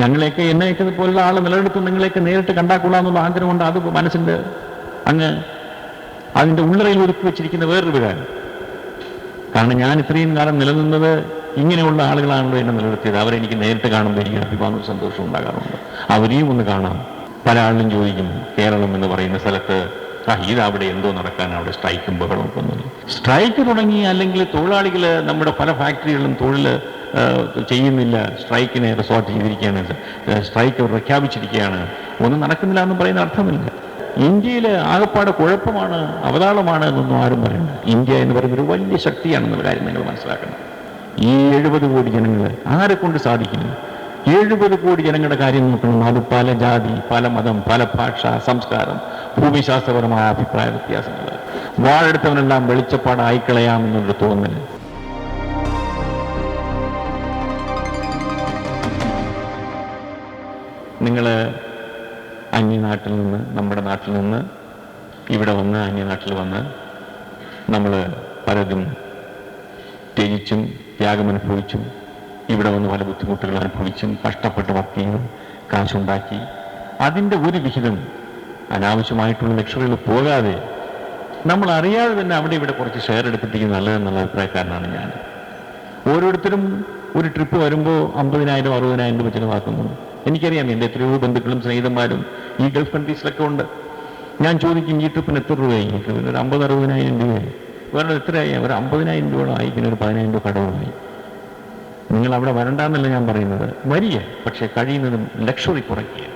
ഞങ്ങളെയൊക്കെ എന്നെയൊക്കെ പോലുള്ള ആൾ നിലനിർത്തും നിങ്ങളെയൊക്കെ നേരിട്ട് കണ്ടാക്കൊള്ളാമെന്നുള്ള ആഗ്രഹം കൊണ്ട് അത് മനസ്സിന്റെ അങ്ങ് അതിന്റെ ഉള്ളറയിൽ ഒതുക്കി വെച്ചിരിക്കുന്ന വേറൊരു വികാരം. കാരണം ഞാൻ ഇത്രയും കാലം നിലനിന്നത് ഇങ്ങനെയുള്ള ആളുകളാണല്ലോ എന്നെ നിലനിർത്തിയത്. അവരെനിക്ക് നേരിട്ട് കാണുമ്പോൾ എനിക്ക് അഭിമാനവും സന്തോഷവും ഉണ്ടാകാറുണ്ട്. അവരെയും ഒന്ന് കാണാം. പല ആളിലും ചോദിക്കും കേരളം എന്ന് പറയുന്ന സ്ഥലത്ത് അവിടെ എന്തോ നടക്കാൻ അവിടെ സ്ട്രൈക്കും ബഹളം ഒക്കെ ഒന്നുമില്ല. സ്ട്രൈക്ക് തുടങ്ങി അല്ലെങ്കിൽ തൊഴിലാളികൾ നമ്മുടെ പല ഫാക്ടറികളിലും തൊഴിൽ ചെയ്യുന്നില്ല. സ്ട്രൈക്കിനെ റിസോർട്ട് ചെയ്തിരിക്കുകയാണ്. സ്ട്രൈക്ക് പ്രഖ്യാപിച്ചിരിക്കുകയാണ്. ഒന്നും നടക്കുന്നില്ല എന്ന് പറയുന്ന അർത്ഥമില്ല. ഇന്ത്യയിൽ ആകപ്പാട് കുഴപ്പമാണ് അവതാളമാണ് എന്നൊന്നും ആരും പറയണ്ട ഇന്ത്യ എന്ന് പറയുന്ന ഒരു വലിയ ശക്തിയാണെന്ന് കാര്യം നിങ്ങൾ മനസ്സിലാക്കണം. ഈ എഴുപത് കോടി ജനങ്ങൾ ആരെ കൊണ്ട് സാധിക്കുന്നു? എഴുപത് കോടി ജനങ്ങളുടെ കാര്യം നോക്കണം അത് പല ജാതി പല മതം പല ഭാഷ സംസ്കാരം ഭൂമിശാസ്ത്രപരമായ അഭിപ്രായ വ്യത്യാസങ്ങൾ. വാഴെടുത്തവനെല്ലാം വെളിച്ചപ്പാടായിക്കളയാമെന്നൊരു തോന്നൽ നിങ്ങൾ അന്യനാട്ടിൽ നിന്ന് നമ്മുടെ നാട്ടിൽ നിന്ന് ഇവിടെ വന്ന് അന്യനാട്ടിൽ വന്ന് നമ്മൾ പലതും ത്യജിച്ചും ത്യാഗമനുഭവിച്ചും ഇവിടെ വന്ന് പല ബുദ്ധിമുട്ടുകൾ അനുഭവിച്ചും കഷ്ടപ്പെട്ട് വർക്ക് ചെയ്തും കാശുണ്ടാക്കി അതിന്റെ ഒരു വിഹിതം അനാവശ്യമായിട്ടുള്ള ലക്ഷറികൾ പോകാതെ നമ്മൾ അറിയാതെ തന്നെ അവിടെ ഇവിടെ കുറച്ച് ഷെയർ എടുത്തിരിക്കുന്നത് നല്ലതെന്നുള്ള അഭിപ്രായക്കാരനാണ് ഞാൻ. ഓരോരുത്തരും ഒരു ട്രിപ്പ് വരുമ്പോൾ അമ്പതിനായിരം അറുപതിനായിരം രൂപ ചിലവാക്കുന്നു. എനിക്കറിയാം എന്റെ എത്രയോ ബന്ധുക്കളും സ്നേഹിതന്മാരും ഈ ഗൾഫ് കൺട്രീസിലൊക്കെ ഉണ്ട്. ഞാൻ ചോദിക്കും ഈ ട്രിപ്പിന് എത്ര രൂപയായി ഒരു അമ്പത് അറുപതിനായിരം രൂപയായി വേറെ എത്രയായി ഒരു അമ്പതിനായിരം രൂപയോളമായി പിന്നെ ഒരു പതിനായിരം രൂപ കടവുമായി നിങ്ങൾ അവിടെ വരണ്ടെന്നല്ല ഞാൻ പറയുന്നത്. വരിക പക്ഷേ കഴിയുന്നതും ലക്ഷറി കുറയ്ക്കുക.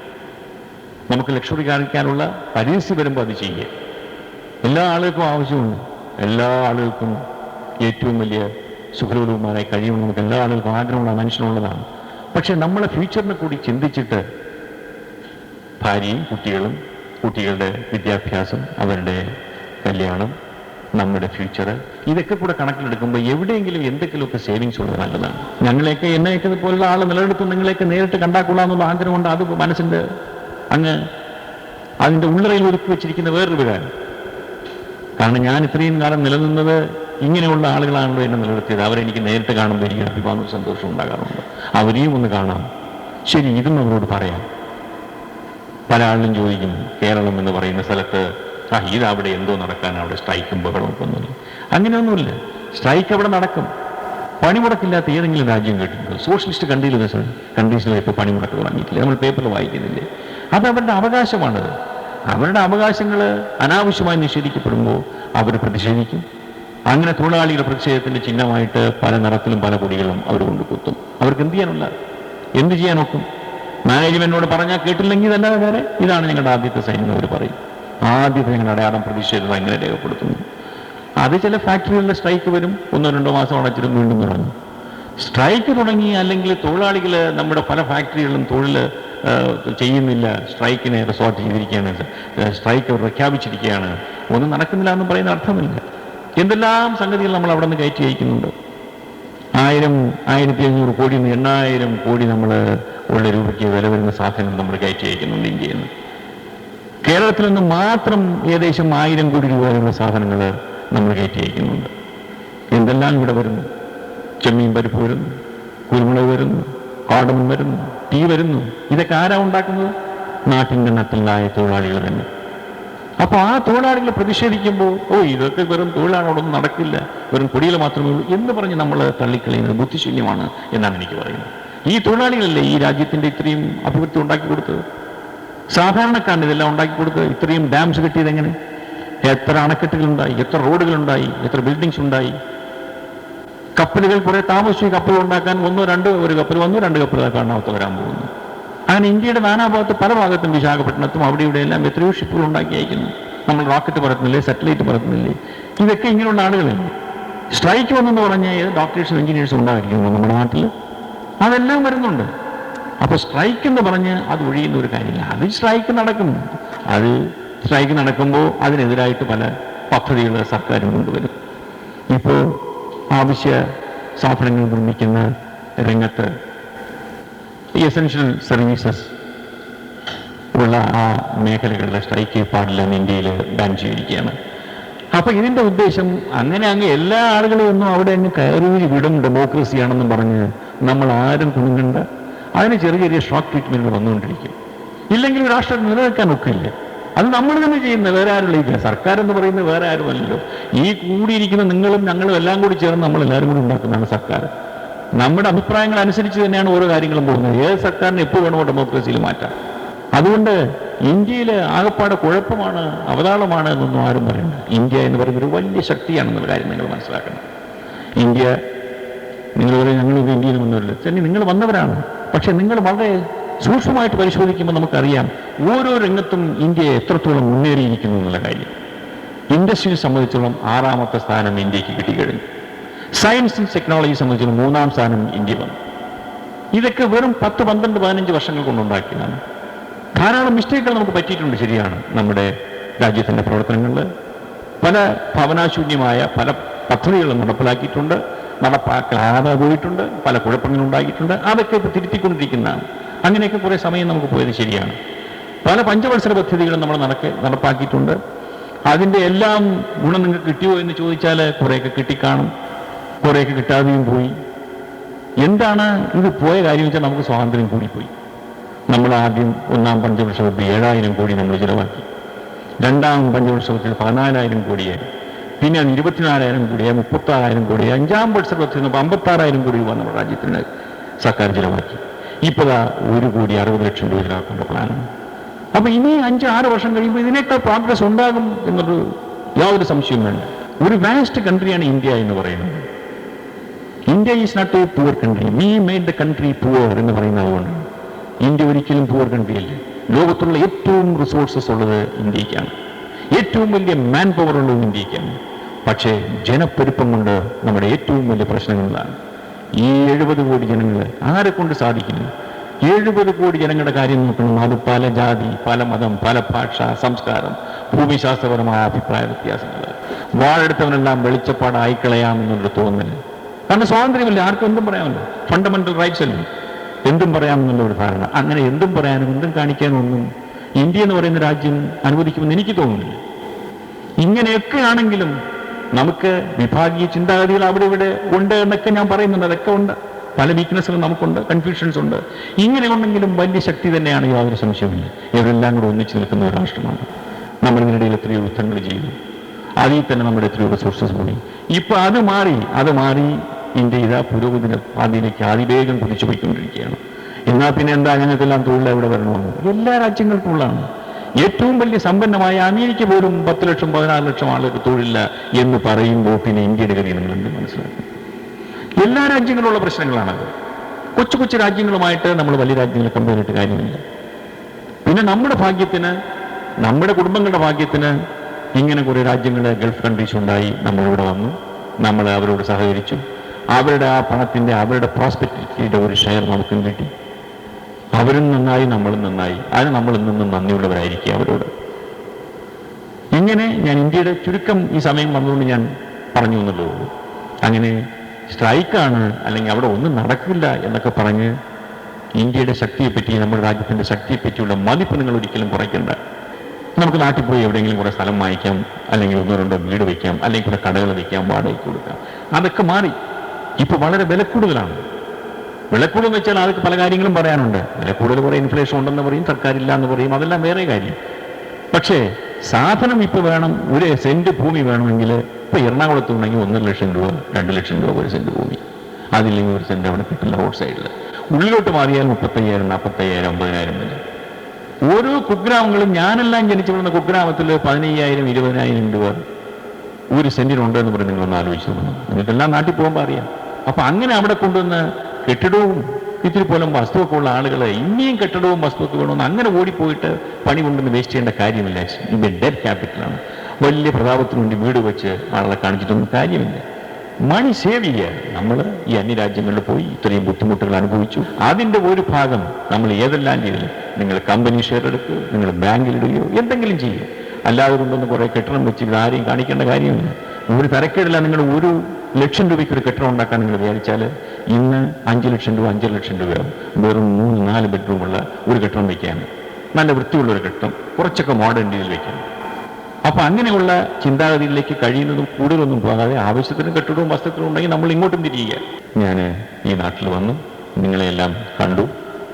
നമുക്ക് ലക്ഷറി കാണിക്കാനുള്ള പരിസ്ഥിതി വരുമ്പോൾ അത് ചെയ്യുക. എല്ലാ ആളുകൾക്കും ആവശ്യമുണ്ട്. എല്ലാ ആളുകൾക്കും ഏറ്റവും വലിയ സുഖലോലവുമാരായി കഴിയണം നമുക്ക് എല്ലാ ആളുകൾക്കും ആഗ്രഹമുള്ള മനുഷ്യനുള്ളതാണ്. പക്ഷെ നമ്മളെ ഫ്യൂച്ചറിനെ കൂടി ചിന്തിച്ചിട്ട് ഭാര്യയും കുട്ടികളും കുട്ടികളുടെ വിദ്യാഭ്യാസം അവരുടെ കല്യാണം നമ്മുടെ ഫ്യൂച്ചർ ഇതൊക്കെ കൂടെ കണക്കിലെടുക്കുമ്പോൾ എവിടെയെങ്കിലും എന്തെങ്കിലുമൊക്കെ സേവിങ്സ് ഉള്ളത് നല്ലതാണ്. ഞങ്ങളെയൊക്കെ എന്നെയൊക്കെ പോലുള്ള ആൾ നിലനിർത്തും നിങ്ങളെയൊക്കെ നേരിട്ട് കണ്ടാക്കൊള്ളാമെന്നുള്ള ആഗ്രഹം കൊണ്ട് അത് മനസ്സിന്റെ അങ്ങ് അതിന്റെ ഉള്ളറയിൽ ഒരുക്കി വെച്ചിരിക്കുന്ന വേറൊരു വികാരം. കാരണം ഞാൻ ഇത്രയും കാലം നിലനിന്നത് ഇങ്ങനെയുള്ള ആളുകളാണല്ലോ എന്നെ നിലനിർത്തിയത്. അവരെനിക്ക് നേരിട്ട് കാണുമ്പോൾ എനിക്ക് അഭിമാനവും സന്തോഷവും ഉണ്ടാകാറുണ്ട്. അവരെയും ഒന്ന് കാണാം. ശരി ഇതും അവരോട് പറയാം. പല ആളിലും ചോദിക്കും കേരളം എന്ന് പറയുന്ന സ്ഥലത്ത് ആ അവിടെ എന്തോ നടക്കാൻ അവിടെ സ്ട്രൈക്കും ബഹളവും ഒക്കെ ഒന്നുമില്ല. അങ്ങനെയൊന്നുമില്ല. സ്ട്രൈക്ക് അവിടെ നടക്കും. പണിമുടക്കില്ലാത്ത ഏതെങ്കിലും രാജ്യം കേട്ടിട്ടുണ്ടോ? സോഷ്യലിസ്റ്റ് കൺട്രീസിൽ കൺട്രീസിലും ഇപ്പോൾ പണിമുടക്ക് തുടങ്ങിയിട്ടില്ല. നമ്മൾ പേപ്പറിൽ വായിക്കുന്നില്ല? അത് അവരുടെ അവകാശമാണത്. അവരുടെ അവകാശങ്ങൾ അനാവശ്യമായി നിഷേധിക്കപ്പെടുമ്പോൾ അവർ പ്രതിഷേധിക്കും. അങ്ങനെ തൊഴിലാളികളുടെ പ്രതിഷേധത്തിന്റെ ചിഹ്നമായിട്ട് പല നിറത്തിലും പല കൊടികളും അവർ കൊണ്ട് കുത്തും അവർക്ക് എന്ത് ചെയ്യാനുള്ള? എന്ത് ചെയ്യാൻ ചെയ്യാനൊക്കും മാനേജ്മെന്റിനോട് പറഞ്ഞാൽ കേട്ടില്ലെങ്കിൽ തന്നെ വേറെ. ഇതാണ് ഞങ്ങളുടെ ആദ്യത്തെ സൈന്യം അവർ പറയും. ആദ്യത്തെ ഞങ്ങളുടെ അടയാളം പ്രതിഷേധം എങ്ങനെ രേഖപ്പെടുത്തുന്നു. അത് ചില ഫാക്ടറികളിലെ സ്ട്രൈക്ക് വരും. ഒന്നോ രണ്ടോ മാസം അടച്ചിട്ട് വീണ്ടും തുടങ്ങും. സ്ട്രൈക്ക് തുടങ്ങി അല്ലെങ്കിൽ തൊഴിലാളികൾ നമ്മുടെ പല ഫാക്ടറികളിലും തൊഴിൽ ചെയ്യുന്നില്ല. സ്ട്രൈക്കിനെ റിസോർട്ട് ചെയ്തിരിക്കുകയാണ്. സ്ട്രൈക്ക് പ്രഖ്യാപിച്ചിരിക്കുകയാണ്. ഒന്നും നടക്കുന്നില്ല എന്ന് പറയുന്ന അർത്ഥമില്ല. എന്തെല്ലാം സംഗതികൾ നമ്മൾ അവിടെ നിന്ന് കയറ്റി അയക്കുന്നുണ്ട്? ആയിരം ആയിരത്തി അഞ്ഞൂറ് കോടി എണ്ണായിരം കോടി നമ്മൾ ഉള്ള രൂപയ്ക്ക് വില വരുന്ന സാധനം നമ്മൾ കയറ്റി അയക്കുന്നുണ്ട് ഇന്ത്യയിൽ നിന്ന്. കേരളത്തിൽ നിന്ന് മാത്രം ഏകദേശം ആയിരം കോടി രൂപ വരുന്ന സാധനങ്ങൾ നമ്മൾ കയറ്റി അയക്കുന്നുണ്ട്. എന്തെല്ലാം ഇവിടെ വരുന്നു? ചെമ്മീൻ പരിപ്പ് വരുന്നു കുരുമുളക് വരുന്നു കാടമൺ വരുന്നു ടീ വരുന്നു. ഇതൊക്കെ ആരാ ഉണ്ടാക്കുന്നത്? നാട്ടിന്റെ നട്ടിലായ തൊഴിലാളികൾ തന്നെ. അപ്പൊ ആ തൊഴിലാളികൾ പ്രതിഷേധിക്കുമ്പോൾ ഓ ഇതൊക്കെ വെറും തൊഴിലാളോടൊന്നും നടക്കില്ല. വെറും കൊടിയിൽ മാത്രമേ ഉള്ളൂ എന്ന് പറഞ്ഞ് നമ്മൾ തള്ളിക്കളയുന്നത് ബുദ്ധിശൂന്യമാണ് എന്നാണ് എനിക്ക് പറയുന്നത്. ഈ തൊഴിലാളികളല്ലേ ഈ രാജ്യത്തിന്റെ ഇത്രയും അഭിവൃദ്ധി ഉണ്ടാക്കി കൊടുത്തത്? സാധാരണക്കാരന് ഇതെല്ലാം ഉണ്ടാക്കി കൊടുത്തത്? ഇത്രയും ഡാംസ് കെട്ടിയത് എങ്ങനെ? എത്ര അണക്കെട്ടുകളുണ്ടായി? എത്ര റോഡുകളുണ്ടായി? എത്ര ബിൽഡിങ്സ് ഉണ്ടായി കപ്പലുകൾ കുറെ താമസിച്ചു. കപ്പൽ ഉണ്ടാക്കാൻ ഒന്നോ രണ്ടോ ഒരു കപ്പൽ വന്നു രണ്ട് കപ്പലുകൾ കാണാത്ത വരാൻ പോകുന്നു. അങ്ങനെ ഇന്ത്യയുടെ നാനാഭാഗത്ത് പല ഭാഗത്തും വിശാഖപട്ടണത്തും അവിടെ ഇവിടെ എല്ലാം എത്രയോ ഷിപ്പുകൾ ഉണ്ടാക്കി അയക്കുന്നു നമ്മൾ റോക്കറ്റ് പറത്തുന്നില്ലേ സാറ്റലൈറ്റ് പറത്തുന്നില്ലേ? ഇതൊക്കെ ഇങ്ങനെയുള്ള ആളുകളല്ലേ സ്ട്രൈക്ക് വന്നെന്ന് പറഞ്ഞാൽ ഡോക്ടേഴ്സും എഞ്ചിനീയേഴ്സും ഉണ്ടായിരിക്കുന്നു നമ്മുടെ നാട്ടിൽ അതെല്ലാം വരുന്നുണ്ട്. അപ്പോൾ സ്ട്രൈക്ക് എന്ന് പറഞ്ഞ് അത് ഒഴിയുന്ന ഒരു കാര്യമില്ല. അത് സ്ട്രൈക്ക് നടക്കും അത് സ്ട്രൈക്ക് നടക്കുമ്പോൾ അതിനെതിരായിട്ട് പല പദ്ധതികൾ സർക്കാർ കൊണ്ടുവരും. ഇപ്പോൾ ആവശ്യ സാധനങ്ങൾ നിർമ്മിക്കുന്ന രംഗത്ത് എസെൻഷ്യൽ സർവീസസ് ഉള്ള ആ മേഖലകളിലെ സ്ട്രൈക്ക് പാടില്ല എന്ന് ഇന്ത്യയിൽ ബാൻ ചെയ്തിരിക്കുകയാണ്. അപ്പൊ ഇതിന്റെ ഉദ്ദേശം അങ്ങനെ അങ്ങ് എല്ലാ ആളുകളെയും ഒന്നും അവിടെ അങ്ങ് കയറി വിടും ഡെമോക്രസിയാണെന്നും പറഞ്ഞ് നമ്മൾ ആരും കുണുങ്ങണ്ട. അതിന് ചെറിയ ചെറിയ ഷോക്ക് ട്രീറ്റ്മെന്റ് വന്നുകൊണ്ടിരിക്കും. ഇല്ലെങ്കിൽ രാഷ്ട്രം നിലനിൽക്കാൻ ഒക്കില്ല. അത് നമ്മൾ തന്നെ ചെയ്യുന്ന വേറെ ആരുള്ള സർക്കാർ എന്ന് പറയുന്നത് വേറെ ആരുമല്ലല്ലോ. ഈ കൂടിയിരിക്കുന്ന നിങ്ങളും ഞങ്ങളും എല്ലാം കൂടി ചേർന്ന് നമ്മൾ എല്ലാവരും കൂടി ഉണ്ടാക്കുന്നതാണ് സർക്കാർ. നമ്മുടെ അഭിപ്രായങ്ങൾ അനുസരിച്ച് തന്നെയാണ് ഓരോ കാര്യങ്ങളും പോകുന്നത്. ഏത് സർക്കാരിന് എപ്പോൾ വേണമോ ഡെമോക്രസിയിൽ മാറ്റാം. അതുകൊണ്ട് ഇന്ത്യയിൽ ആകപ്പാട് കുഴപ്പമാണ് അവതാളമാണ് എന്നൊന്നും ആരും പറയണ്ട ഇന്ത്യ എന്ന് പറയുന്ന ഒരു വലിയ ശക്തിയാണെന്ന് കാര്യം നിങ്ങൾ മനസ്സിലാക്കണം. ഇന്ത്യ നിങ്ങൾ പറയും ഞങ്ങൾ ഇന്ത്യയിൽ വന്നവരില്ല തന്നെ നിങ്ങൾ വന്നവരാണ്. പക്ഷെ നിങ്ങൾ വളരെ സൂക്ഷ്മമായിട്ട് പരിശോധിക്കുമ്പോൾ നമുക്കറിയാം ഓരോ രംഗത്തും ഇന്ത്യ എത്രത്തോളം മുന്നേറിയിരിക്കുന്നു എന്നുള്ള കാര്യം. ഇൻഡസ്ട്രിയെ സംബന്ധിച്ചോളം ആറാമത്തെ സ്ഥാനം ഇന്ത്യയ്ക്ക് കിട്ടിക്കഴിഞ്ഞു. സയൻസ് ടെക്നോളജി സംബന്ധിച്ചോളം മൂന്നാം സ്ഥാനം ഇന്ത്യ വന്നു. ഇതൊക്കെ വെറും പത്ത് പന്ത്രണ്ട് പതിനഞ്ച് വർഷങ്ങൾ കൊണ്ടുണ്ടാക്കിയതാണ്. ധാരാളം മിസ്റ്റേക്കുകൾ നമുക്ക് പറ്റിയിട്ടുണ്ട് ശരിയാണ് നമ്മുടെ രാജ്യത്തിന്റെ പ്രവർത്തനങ്ങളിൽ. പല ഭവനാശൂന്യമായ പല പദ്ധതികളും നടപ്പിലാക്കിയിട്ടുണ്ട്. നടപ്പാക്കാതെ പോയിട്ടുണ്ട്. പല കുഴപ്പങ്ങളും ഉണ്ടാക്കിയിട്ടുണ്ട് അതൊക്കെ ഇപ്പോൾ തിരുത്തിക്കൊണ്ടിരിക്കുന്നതാണ് അങ്ങനെയൊക്കെ കുറേ സമയം നമുക്ക് പോയത് ശരിയാണ്. പല പഞ്ചവത്സര പദ്ധതികളും നമ്മൾ നടക്ക നടപ്പാക്കിയിട്ടുണ്ട്. അതിന്റെ എല്ലാം ഗുണം നിങ്ങൾക്ക് കിട്ടിയോ എന്ന് ചോദിച്ചാൽ കുറേയൊക്കെ കിട്ടിക്കാണും. കുറേയൊക്കെ കിട്ടാതെയും പോയി. എന്താണ് ഇത് പോയ കാര്യം വെച്ചാൽ നമുക്ക് സ്വാതന്ത്ര്യം കൂടിപ്പോയി നമ്മൾ ആദ്യം ഒന്നാം പഞ്ചവത്സവത്തിൽ ഏഴായിരം കോടി നമ്മൾ ചിലവാക്കി. രണ്ടാം പഞ്ചവത്സവത്തിൽ പതിനാലായിരം കോടിയായി പിന്നെ അത് ഇരുപത്തിനാലായിരം കോടിയായി മുപ്പത്താറായിരം കോടിയായി അഞ്ചാം വർഷത്തിൽ നിന്ന് അമ്പത്താറായിരം കോടി രൂപ നമ്മുടെ രാജ്യത്തിന് സർക്കാർ ചിലവാക്കി. ഇപ്പോൾ ഒരു കോടി അറുപത് ലക്ഷം രൂപ ചിലവാക്കേണ്ട പ്ലാനാണ്. അപ്പൊ ഇനി അഞ്ച് ആറ് വർഷം കഴിയുമ്പോൾ ഇതിനേക്കാൾ പ്രോഗ്രസ് ഉണ്ടാകും എന്നൊരു യാതൊരു സംശയവും വേണ്ട. ഒരു വാസ്റ്റ് കൺട്രിയാണ് ഇന്ത്യ എന്ന് പറയുന്നത്. India is not a poor country we made the country poor എന്ന് പറയുന്നത് അതുകൊണ്ടാണ് ഇന്ത്യ ഒരിക്കലും പൂർ കൺട്രിയല്ല ലോകത്തുള്ള ഏറ്റവും റിസോഴ്സസ് ഉള്ളത് ഇന്ത്യക്കാണ്. ഏറ്റവും വലിയ മാൻ പവർ ഉള്ളത് ഇന്ത്യക്കാണ്. പക്ഷേ ജനപ്പെരുപ്പം കൊണ്ട് നമ്മുടെ ഏറ്റവും വലിയ പ്രശ്നങ്ങളാണ്. ഈ എഴുപത് കോടി ജനങ്ങൾ ആരെ കൊണ്ട് സാധിക്കുന്നു? എഴുപത് കോടി ജനങ്ങളുടെ കാര്യം നോക്കണം. അത് പല ജാതി പല മതം പല ഭാഷ സംസ്കാരം ഭൂമിശാസ്ത്രപരമായ അഭിപ്രായ വ്യത്യാസങ്ങൾ വാഴെടുത്തവനെല്ലാം വെളിച്ചപ്പാടായി കളയാമെന്നൊരു തോന്നൽ കാരണം സ്വാതന്ത്ര്യമില്ല. ആർക്കും എന്തും പറയാമല്ലോ. ഫണ്ടമെന്റൽ റൈറ്റ്സ് അല്ലേ? എന്തും പറയാമെന്നുള്ള ഒരു ധാരണ. അങ്ങനെ എന്തും പറയാനും എന്തും കാണിക്കാനും ഒന്നും ഇന്ത്യ എന്ന് പറയുന്ന രാജ്യം അനുവദിക്കുമെന്ന് എനിക്ക് തോന്നുന്നില്ല. ഇങ്ങനെയൊക്കെ ആണെങ്കിലും നമുക്ക് വിഭാഗീയ ചിന്താഗതികൾ അവിടെ ഇവിടെ ഉണ്ട് എന്നൊക്കെ ഞാൻ പറയുന്നുണ്ട്. അതൊക്കെ ഉണ്ട്. പല വീക്ക്നെസ്സുകൾ നമുക്കുണ്ട്. കൺഫ്യൂഷൻസ് ഉണ്ട്. ഇങ്ങനെ ഉണ്ടെങ്കിലും വലിയ ശക്തി തന്നെയാണ് യാതൊരു സംശയമില്ല ഇവരെല്ലാം കൂടെ ഒന്നിച്ചു നിൽക്കുന്ന ഒരു രാഷ്ട്രമാണ്. നമ്മൾ ഇതിനിടയിൽ എത്രയോ യുദ്ധങ്ങൾ ചെയ്തു അതിൽ തന്നെ നമ്മുടെ എത്രയോ റിസോഴ്സസ് പോയി. ഇപ്പൊ അത് മാറി അത് മാറി ഇന്ത്യ ഇതാ പുരോഗതിയുടെ പാതയിലേക്ക് അതിവേഗം കുതിച്ചു പോയിക്കൊണ്ടിരിക്കുകയാണ് എന്നാൽ പിന്നെ എന്താ ഞങ്ങൾക്കെല്ലാം തൊഴിൽ എവിടെ വരണമെന്ന്? എല്ലാ രാജ്യങ്ങൾക്കും ഉള്ളതാണ് ഏറ്റവും വലിയ സമ്പന്നമായ അമേരിക്ക പോലും പത്ത് ലക്ഷം പതിനാറ് ലക്ഷം ആളുകൾക്ക് തൊഴിലില്ല എന്ന് പറയുമ്പോൾ പിന്നെ ഇന്ത്യയുടെ ഗതി നിങ്ങൾ എന്ത് മനസ്സിലാക്കും? എല്ലാ രാജ്യങ്ങളുള്ള പ്രശ്നങ്ങളാണത്. കൊച്ചു കൊച്ചു രാജ്യങ്ങളുമായിട്ട് നമ്മൾ വലിയ രാജ്യങ്ങളെ കമ്പയർ ചെയ്തിട്ട് കാര്യമില്ല. പിന്നെ നമ്മുടെ ഭാഗ്യത്തിന് നമ്മുടെ കുടുംബങ്ങളുടെ ഭാഗ്യത്തിന് ഇങ്ങനെ കുറേ രാജ്യങ്ങളെ ഗൾഫ് കൺട്രീസ് ഉണ്ടായി നമ്മളിവിടെ വന്നു. നമ്മൾ അവരോട് സഹകരിച്ചു. അവരുടെ ആ പണത്തിന്റെ അവരുടെ പ്രോസ്പെക്ടിവിറ്റിയുടെ ഒരു ഷെയർ നമുക്കും കിട്ടി. അവരും നന്നായി നമ്മളും നന്നായി. അതിന് നമ്മൾ ഇന്നും നന്ദിയുള്ളവരായിരിക്കും അവരോട്. ഇങ്ങനെ ഞാൻ ഇന്ത്യയുടെ ചുരുക്കം ഈ സമയം വന്നുകൊണ്ട് ഞാൻ പറഞ്ഞു എന്നുള്ളൂ അങ്ങനെ സ്ട്രൈക്കാണ് അല്ലെങ്കിൽ അവിടെ ഒന്നും നടക്കില്ല എന്നൊക്കെ പറഞ്ഞ് ഇന്ത്യയുടെ ശക്തിയെപ്പറ്റി നമ്മുടെ രാജ്യത്തിന്റെ ശക്തിയെപ്പറ്റിയുള്ള മതിപ്പ് നിങ്ങൾ ഒരിക്കലും കുറയ്ക്കണ്ട. നമുക്ക് നാട്ടിൽ പോയി എവിടെയെങ്കിലും കുറേ സ്ഥലം വാങ്ങിക്കാം അല്ലെങ്കിൽ ഒന്നോ രണ്ടോ വീട് വയ്ക്കാം അല്ലെങ്കിൽ കുറെ കടകൾ വയ്ക്കാം വാടകയ്ക്ക് കൊടുക്കാം. അതൊക്കെ മാറി. ഇപ്പൊ വളരെ വില കൂടുതലാണ് വിലക്കൂടുതൽ എന്ന് വെച്ചാൽ ആൾക്ക് പല കാര്യങ്ങളും പറയാനുണ്ട്. വിലക്കൂടുതൽ കുറെ ഇൻഫ്ലേഷൻ ഉണ്ടെന്ന് പറയും സർക്കാരില്ല എന്ന് പറയും അതെല്ലാം വേറെ കാര്യം. പക്ഷേ സാധനം ഇപ്പൊ വേണം ഒരു സെന്റ് ഭൂമി വേണമെങ്കിൽ ഇപ്പൊ എറണാകുളത്ത് ഉണ്ടെങ്കിൽ ഒന്നര ലക്ഷം രൂപ രണ്ട് ലക്ഷം രൂപ ഒരു സെന്റ് ഭൂമി. അതില്ലെങ്കിൽ ഒരു സെന്റ് അവിടെ കിട്ടില്ല റോഡ് സൈഡിൽ ഉള്ളിലോട്ട് മാറിയാൽ മുപ്പത്തയ്യായിരം നാൽപ്പത്തയ്യായിരം അമ്പതിനായിരം വരെ ഓരോ കുഗ്രാമങ്ങളും ഞാനെല്ലാം ജനിച്ചു വളർന്ന കുഗ്രാമത്തിൽ പതിനയ്യായിരം ഇരുപതിനായിരം രൂപ ഒരു സെന്റിനുണ്ട് എന്ന് പറഞ്ഞ് നിങ്ങളൊന്ന് ആലോചിച്ചു നിങ്ങൾക്കെല്ലാം നാട്ടിൽ പോകുമ്പോൾ അറിയാം. അപ്പൊ അങ്ങനെ അവിടെ കൊണ്ടുവന്ന് കെട്ടിടവും ഇത്തിരി പോലും വസ്തുവൊക്കെ ഉള്ള ആളുകൾ ഇനിയും കെട്ടിടവും വസ്തുവൊക്കെ വേണമെന്ന് അങ്ങനെ ഓടിപ്പോയിട്ട് പണി കൊണ്ടുവന്ന് വേസ്റ്റ് ചെയ്യേണ്ട കാര്യമില്ല. ഇത് ഡെഡ് ക്യാപിറ്റലാണ് വലിയ പ്രതാപത്തിന് വേണ്ടി വീട് വെച്ച് ആളെ കാണിച്ചിട്ടൊന്നും കാര്യമില്ല. മണി സേവ് ചെയ്യുക. നമ്മൾ ഈ അന്യരാജ്യങ്ങളിൽ പോയി ഇത്രയും ബുദ്ധിമുട്ടുകൾ അനുഭവിച്ചു. അതിന്റെ ഒരു ഭാഗം നമ്മൾ ഏതെല്ലാം ചെയ്തില്ല. നിങ്ങൾ കമ്പനി ഷെയർ എടുക്കുക നിങ്ങൾ ബാങ്കിലിടുകയോ എന്തെങ്കിലും ചെയ്യും അല്ലാതെ കൊണ്ടൊന്ന് കുറേ കെട്ടിടം വെച്ച് ആരെയും കാണിക്കേണ്ട കാര്യമില്ല. ഒരു തരക്കേടില്ല. നിങ്ങൾ ഒരു ലക്ഷം രൂപയ്ക്ക് ഒരു കെട്ടിടം ഉണ്ടാക്കാൻ നിങ്ങൾ വിചാരിച്ചാൽ ഇന്ന് അഞ്ച് ലക്ഷം രൂപ അഞ്ച് ലക്ഷം രൂപയാവും വെറും മൂന്ന് നാല് ബെഡ്റൂമുള്ള ഒരു കെട്ടിടം വയ്ക്കാൻ. നല്ല വൃത്തിയുള്ള ഒരു കെട്ടിടം കുറച്ചൊക്കെ മോഡേൺ രീതിയിൽ വയ്ക്കാൻ. അപ്പൊ അങ്ങനെയുള്ള ചിന്താഗതിയിലേക്ക് കഴിയുന്നതും കൂടുതലൊന്നും പോകാതെ ആവശ്യത്തിന് കെട്ടിടവും വസ്ത്രത്തിനും ഉണ്ടെങ്കിൽ നമ്മൾ ഇങ്ങോട്ടും തിരിയുക. ഞാൻ ഈ നാട്ടിൽ വന്നു. നിങ്ങളെല്ലാം കണ്ടു.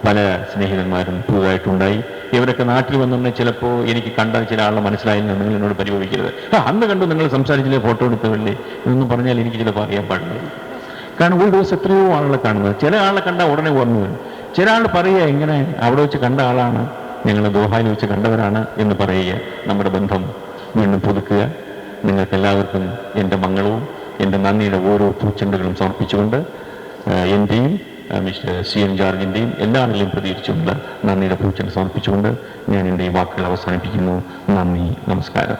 പല സ്നേഹിതന്മാരും പുതുതായിട്ടുണ്ടായി. ഇവരൊക്കെ നാട്ടിൽ വന്നുണ്ടെങ്കിൽ ചിലപ്പോൾ എനിക്ക് കണ്ട ചില ആളെ മനസ്സിലായില്ല നിങ്ങൾ എന്നോട് പരിഭവിക്കരുത്. അന്ന് കണ്ടു നിങ്ങൾ സംസാരിച്ചില്ലേ ഫോട്ടോ എടുത്തവല്ലേ എന്നൊന്നും പറഞ്ഞാൽ എനിക്ക് ചിലപ്പോൾ അറിയാൻ പാടില്ല. കാരണം ഒരു ദിവസം എത്രയോ ആളുകളെ കാണുന്നത്. ചില ആളെ കണ്ടാൽ ഉടനെ ഓർമ്മ വരും. ചില ആൾ പറയുക ഇങ്ങനെ അവിടെ വെച്ച് കണ്ട ആളാണ്. ഞങ്ങൾ ദോഹായിൽ വെച്ച് കണ്ടവരാണ് എന്ന് പറയുക. നമ്മുടെ ബന്ധം വീണ്ടും പുതുക്കുക. നിങ്ങൾക്ക് എല്ലാവർക്കും എന്റെ മംഗളവും എന്റെ നന്ദിയുടെ ഓരോ പൂച്ചെണ്ടുകളും സമർപ്പിച്ചുകൊണ്ട് എന്റെയും സി എൻ ജോർജിന്റെയും എല്ലാവരുടെയും പ്രതീക്ഷിച്ചുകൊണ്ട് നന്ദിയുടെ പൂച്ചെണ്ട് സമർപ്പിച്ചുകൊണ്ട് ഞാൻ എന്റെ വാക്കുകൾ അവസാനിപ്പിക്കുന്നു. നന്ദി നമസ്കാരം.